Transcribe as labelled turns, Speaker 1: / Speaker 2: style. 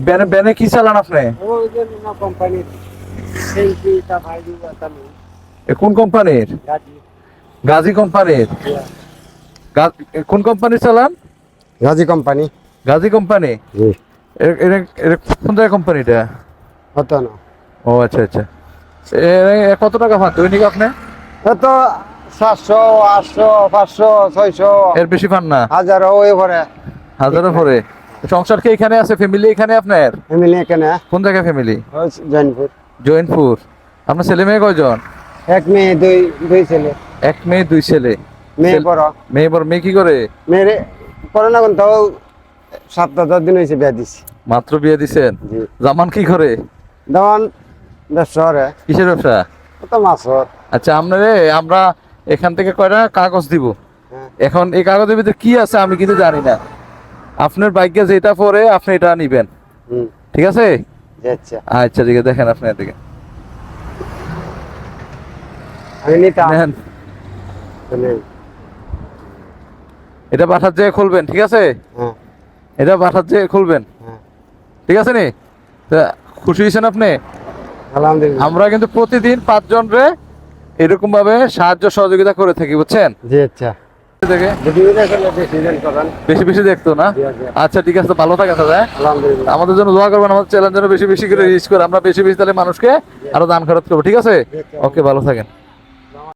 Speaker 1: Ban
Speaker 2: ব্যানে কি চালান আপনি? কোন কোম্পানির
Speaker 1: গাজি।
Speaker 2: গাজী কোম্পানির কোন কোম্পানির চালান?
Speaker 1: গাজি কোম্পানি
Speaker 2: গাজী কোম্পানি কোন জায়গায় কোম্পানিটা ও আচ্ছা আচ্ছা। কত টাকা পান দৈনিক আপনি?
Speaker 1: এত সাতশো আটশো পাঁচশো ছয়শো।
Speaker 2: এর বেশি পান না?
Speaker 1: হাজারও ওই করে
Speaker 2: হাজারো পরে? সংসার কি এখানে আছে? ফ্যামিলি এখানে আপনার?
Speaker 1: ফ্যামিলি এখানে।
Speaker 2: কোন জায়গায় ফ্যামিলি
Speaker 1: জৈনপুর।
Speaker 2: জৈনপুর। আপনার ছেলে মেয়ে কয়জন?
Speaker 1: এক মেয়ে দুই দুই ছেলে।
Speaker 2: এক মেয়ে দুই ছেলে।
Speaker 1: মেয়ে বড়।
Speaker 2: মেয়ে বড় মেয়ে কি করে?
Speaker 1: মেয়েরে করে না কিন্তু সপ্তাহ দশ দিন হয়েছে বিয়া দিছি।
Speaker 2: মাত্র বিয়ে দিছেন? জামান কি করে?
Speaker 1: দেওয়ান ব্যবসা
Speaker 2: কিসের ব্যবসা?
Speaker 1: কত মাছর
Speaker 2: আচ্ছা আপনারে আমরা এখান থেকে কয়টা কাগজ দিব। এখন এই কাগজের ভিতরে কি আছে আমি কিন্তু জানি না। আপনার বাইকে যেটা পরে আপনি এটা নিবেন। ঠিক আছে?
Speaker 1: আচ্ছা।
Speaker 2: আচ্ছা ঠিক আছে দেখেন আপনি এদিকে। এটা বাসার যেয়ে খুলবেন ঠিক আছে?
Speaker 1: হ্যাঁ।
Speaker 2: এটা বাসার যেয়ে খুলবেন।
Speaker 1: হ্যাঁ।
Speaker 2: ঠিক আছে নি? তা খুশি হয়েছেন আপনি? আমরা কিন্তু প্রতিদিন পাঁচজন রে এরকম ভাবে সাহায্য সহযোগিতা করে থাকি বুঝছেন?
Speaker 1: জি আচ্ছা।
Speaker 2: বেশি বেশি দেখতো না। আচ্ছা ঠিক আছে ভালো থাকে দাদা আমাদের জন্য দোয়া করবেন আমাদের চ্যানেল যেন বেশি বেশি করে রিচ করে। আমরা বেশি বেশি তাহলে মানুষকে আরও দান খরচ করব ঠিক আছে? ওকে ভালো থাকেন।